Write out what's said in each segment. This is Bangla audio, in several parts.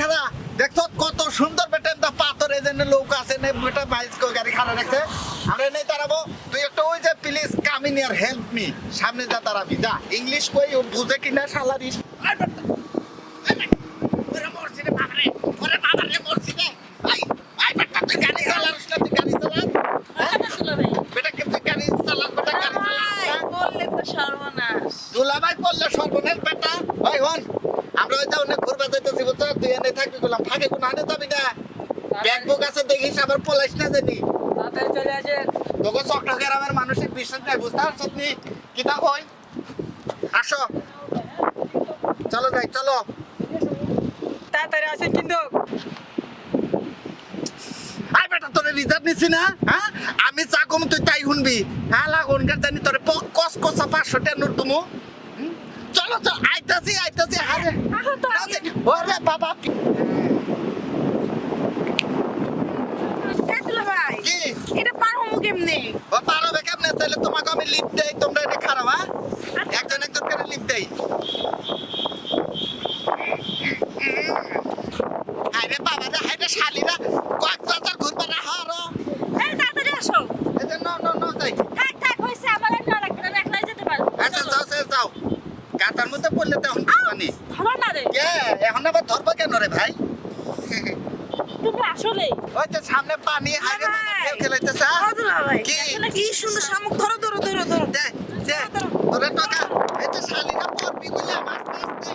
খারা দেখছ কত সুন্দর বেটা এমদা পাথর এই জন্য লোক আছে নে বেটা বাইস গাড়ি খারা রাখছে। আরে নেই দাঁড়াবো তুই একটা ওই যে প্লিজ কাম ইন ইয়ার হেল্প মি সামনে যা দাঁড়াবি যা। ইংলিশ কই, ও বুঝে কিনা শালারিস আই বেটা, আই বেটা, ওরে মরছি রে বাবারে, ওরে বাবারে মরছি রে। আই, আই বেটা, তুই গাড়ি চালাস না, তুই গাড়ি চালাস? হ্যাঁ? বেটা, কি তুই গাড়ি চালাস, বেটা, গাড়ি চালাস না? দুলাভাই পড়লে সর্বনাশ বেটা ভাই হন আমরা ওই যাও না ঘুরবা যাইতেছি বুঝছ তুই এনে থাকবি বললাম থাকে কোনো আনে যাবি না ব্যাগ বুক আছে দেখিস আবার পলাইস না জানি তাড়াতাড়ি চলে আসেন তোকে চট্ট গ্রামের মানুষের বিশ্বাস নাই বুঝতে পারছ তুমি কিতা কই আসো চলো যাই চলো তাড়াতাড়ি আসেন কিন্তু আই বেটা তোরে রিজার্ভ নিছি না হ্যাঁ আমি চা কম তুই তাই শুনবি। হ্যাঁ লাগুনকার জানি তোরে কস কসা পাঁচশো টাকা নোট তুমু। চলো চলো আইতাছি আইতাছি আরে। ওরে বাবা এটা পার হব কেমনে ও পারবে কেমনে তাহলে তোমাকে আমি লিপ দেই তোমরা এটা খারাপ হ্যাঁ? একজন একজন করে লিপ দেই। আরে বাবা রে হাইরে শালিরা কয়েক বাজার ঘুরবা না হারো। এই তাড়াতাড়ি আসো। এই যে নো নো নো যাই থাক থাক হয়েছে আমার আর না আমি একলাই যেতে পারব। আচ্ছা যাও সে যাও। গাতার মধ্যে পড়লে তো এখন পানি। ধরো না রে। কে? এখন আবার ধরবো কেন রে ভাই? তুমি আসলে ওই যে সামনে পানি খেলাইতেছে হ্যাঁ? কি? কি সুন্দর শামুক? ধরো ধরো ধরো ধরো। দে দে। তোরে টাকা। এই যে শালিরা পড়বি বলে আমার আস্তে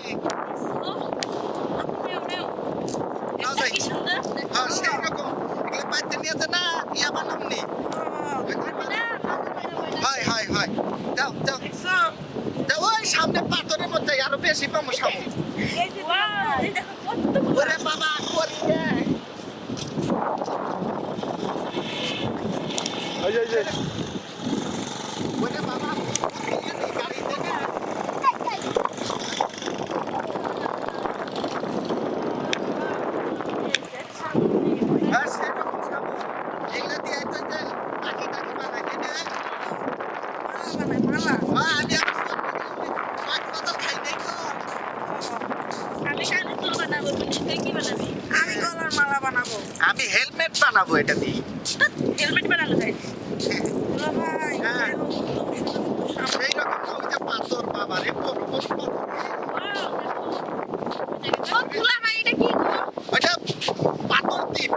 হ্যাঁ সেই এগুলো পাইতে নিয়েছে না ইয়া বানামনি হয় হয় হয়। যাও যাও। যাও ওই সামনে পাথরের মধ্যে আরও বেশি পাবো সামনে ওরে বাবা করি রে। ওরে বাবা গাড়ি থেকে হ্যাঁ সেরকম সামনে এগুলো দিয়ে তো যে টাকি টাকি বানাইতে নেয় হ্যাঁ আমি আর কয়েক কথা খাই নাই তো আমি গলার মালা বানাবো আমি হেলমেট বানাবো এটা দিয়ে হেলমেট বানানো যায় ভাই হ্যাঁ। সেই রকম ওই যে পাথর বাবা রে বড় বড় পাথর। দুলা ভাই এটা কি গো ওইটা পাথর দ্বীপ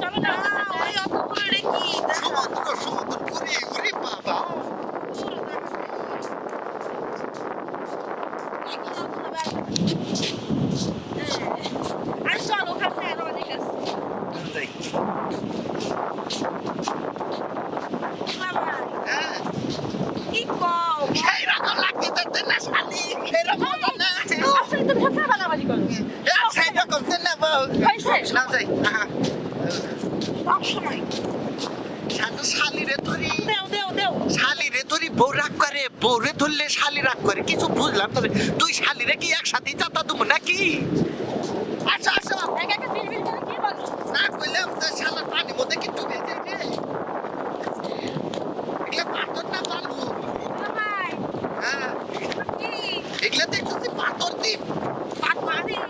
চলো না ওই অত বড় এটা কি সমুদ্র সমুদ্র ঘুরি ঘুরি বাবা আর চলো ওখানে আরও অনেক আছে যাই। দুলা ভাই হ্যাঁ কি কও সেই রকম লাগতেছে তো না শালি সেই রকম না আসলে তুমি কথা বানাবাজি করো এ, সেই রকম তো না বউ হয়েছে? না যাই হ্যাঁ সব সময় শালি শালি রে ধরি দেও দেও দেও শালি রে ধরি বউ রাগ করে বউ রে ধরলে শালি রাগ করে, কিছু বুঝলাম, তবে। তুই শালিরে কি একসাথে চাতা দেবো নাকি আচ্ছা আচ্ছা একা একা বিড়বিড় করে কি বলো না কইলাম যে শালা পানি মধ্যে কি ডুবে যায় রে এগুলা পাথর না বালু দুলা ভাই হ্যাঁ কি এগুলা দেখতেছি পাথর দ্বীপ পাথর দিও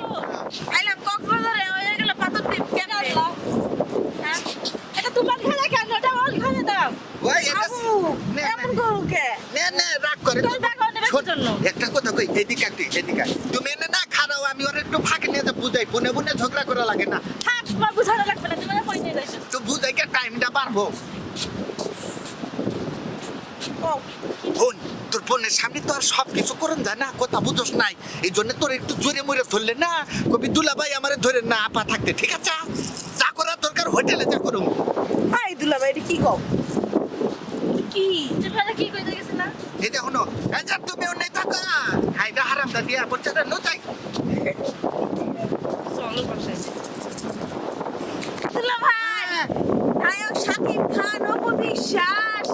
আইলাম কক্সবাজারে হয়ে গেল পাথর দ্বীপ কেন হ্যাঁ এটা তোমার ঘরে কেন এটা ওর ঘরে দাও ওই এটা আবু নে, এমন নে। করো কে নে নে রাগ করে তোর ব্যাগ অন্য ব্যাগের শোন, জন্য। একটা কথা কই এদিকে তুই এদিকে তুমি এনে না খারাও আমি ওর একটু ফাঁকে নিয়ে বুঝাই বনে বনে ঝগড়া করা লাগে না। থাক তোমার বুঝানো লাগবে না তুমি কই নিয়ে যাইছো? তো বুঝাই কে টাইমটা পারব বোন তোর বোনের সামনে তো আর সব কিছু করেন যায় না কথা বুঝোস নাই। এই জন্য তোর একটু জোরে মরে ধরলে না কবি দুলা ভাই আমারে ধরে না আপা থাকতে ঠিক আছে? যা করার দরকার হোটেলে যা করুম ভাই দুলা ভাই কি কও? কি? তুমি কি কইতে গেছ না? এই হলো এজার তুমি অন্য থাকা হাইডা হারাম দা দিয়া বচ্চাটা নো দুলা ভাই। নায়ক শাকিব খান অপু বিশ্বাস।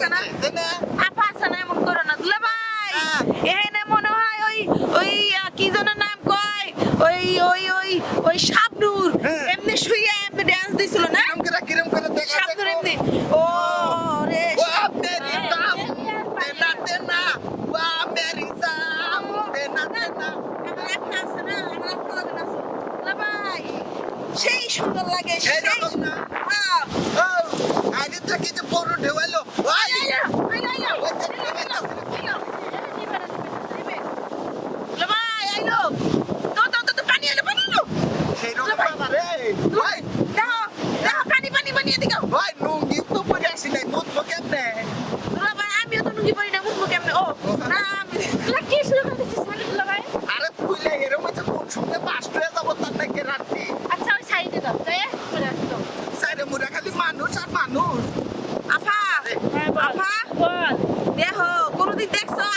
আছে না আপা না এমন করো না দুলা ভাই এখানে মনে হয় ওই ওই কি যেন নাম কয় ওই ওই ওই ওই শাবনুর এমনি শুয়ে এমনি ডান্স দিছিল না কিরম করে কিরম করে দেখা শাবনুর এমনি ও রে সেই সুন্দর লাগে সেই না Errou! Curo de detecção,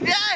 right, yeah.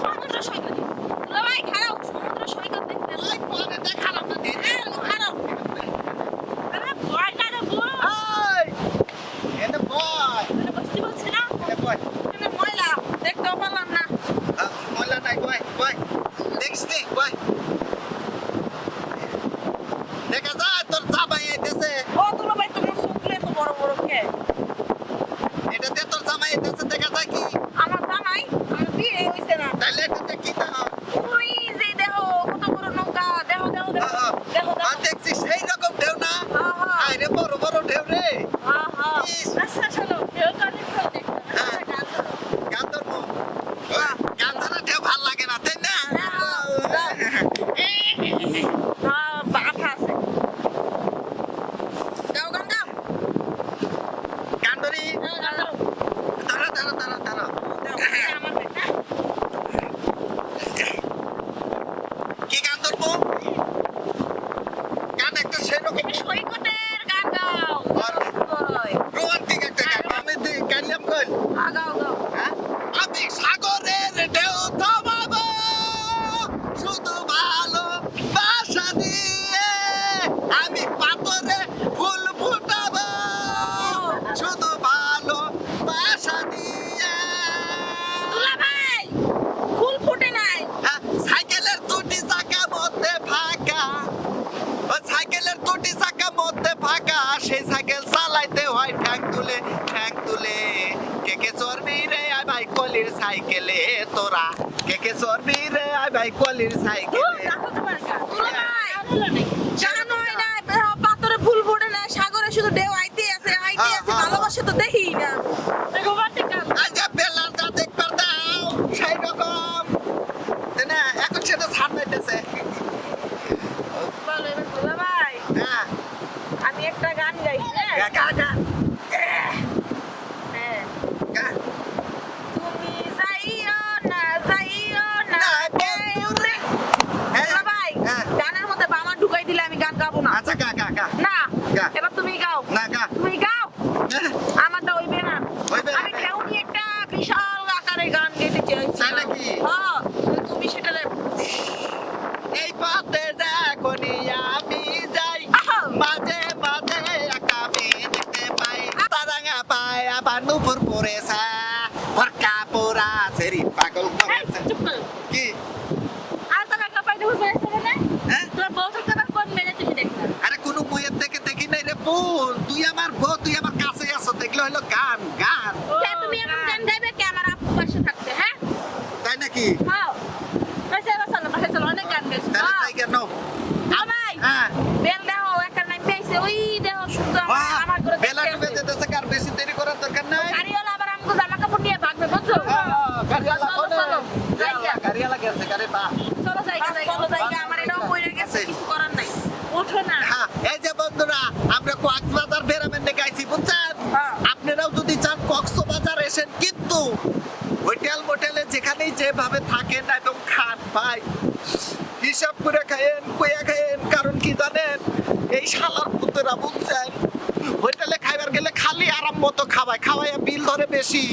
সমুদ্র সৈকতে খারাপ তুলে ঠ্যাং তুলে। কে কে চড়বি রে আই ভাই কলির সাইকেলে তোরা। কে কে চর্বি রে আই ভাই কলির সাইকেলে সাগরে শুধু ঢেউ আইতে আছে আইতে হ্যাঁ, আছে হ্যাঁ, হ্যাঁ। ভালোবাসা তো দেখি না। আমি একটা গান গাই হ্যাঁ? বোন তুই আমার বউ তুই আমার কাছে আছো দেখলে হইল গান গান। তুমি এমন গান গাইবে? কে আমার আপু পাশে থাকতে হ্যাঁ? তাই নাকি? হ্যাঁ। চলো পয়সা চলো অনেক গান গেছে তাহলে তাই কেন? ভাই হ্যাঁ। বেল নাম পেয়েছে ওই দেহ শুদ্ধ আমার আমার করে বেলা ডুবে যেতেছে কার বেশি দেরি করার দরকার নাই? গাড়িওয়ালা আবার আমাকে জামা কাপড় নিয়ে ভাগবে বুঝছ? গাড়িওয়ালা চলো, কোনে? চলো, গাড়িওয়ালা গেছে গাড়ি বা চলো জায়গা চলো জায়গা আমার এটাও বইরে গেছে কিছু করার নাই ওঠো না হ্যাঁ, এই যে বন্ধুরা আমরা কক্সবাজার বেড়াবেন গাইছি বুঝছেন? হ্যাঁ। আপনারাও যদি চান কক্সবাজার এসেন কিন্তু হোটেল মোটেলে যেখানেই যেভাবে থাকেন এবং খান ভাই হিসাব করে খায়েন কইয়া খায়েন কারণ কি জানেন? এই শালার পুতরা বুঝছেন? হোটেলে খাইবার গেলে খালি আরাম মতো খাওয়ায় খাওয়াইয়া বিল ধরে বেশি।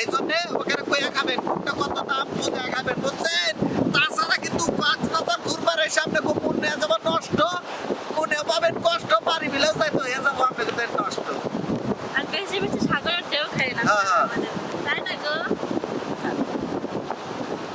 এই জন্য ওখানে কইয়া খাবেন কোনটা কত দাম বুঝে খাবেন বুঝছেন? তাছাড়া কিন্তু পাঁচ কক্সবাজার ঘুরবার এসে আপনি খুব মনে যাবার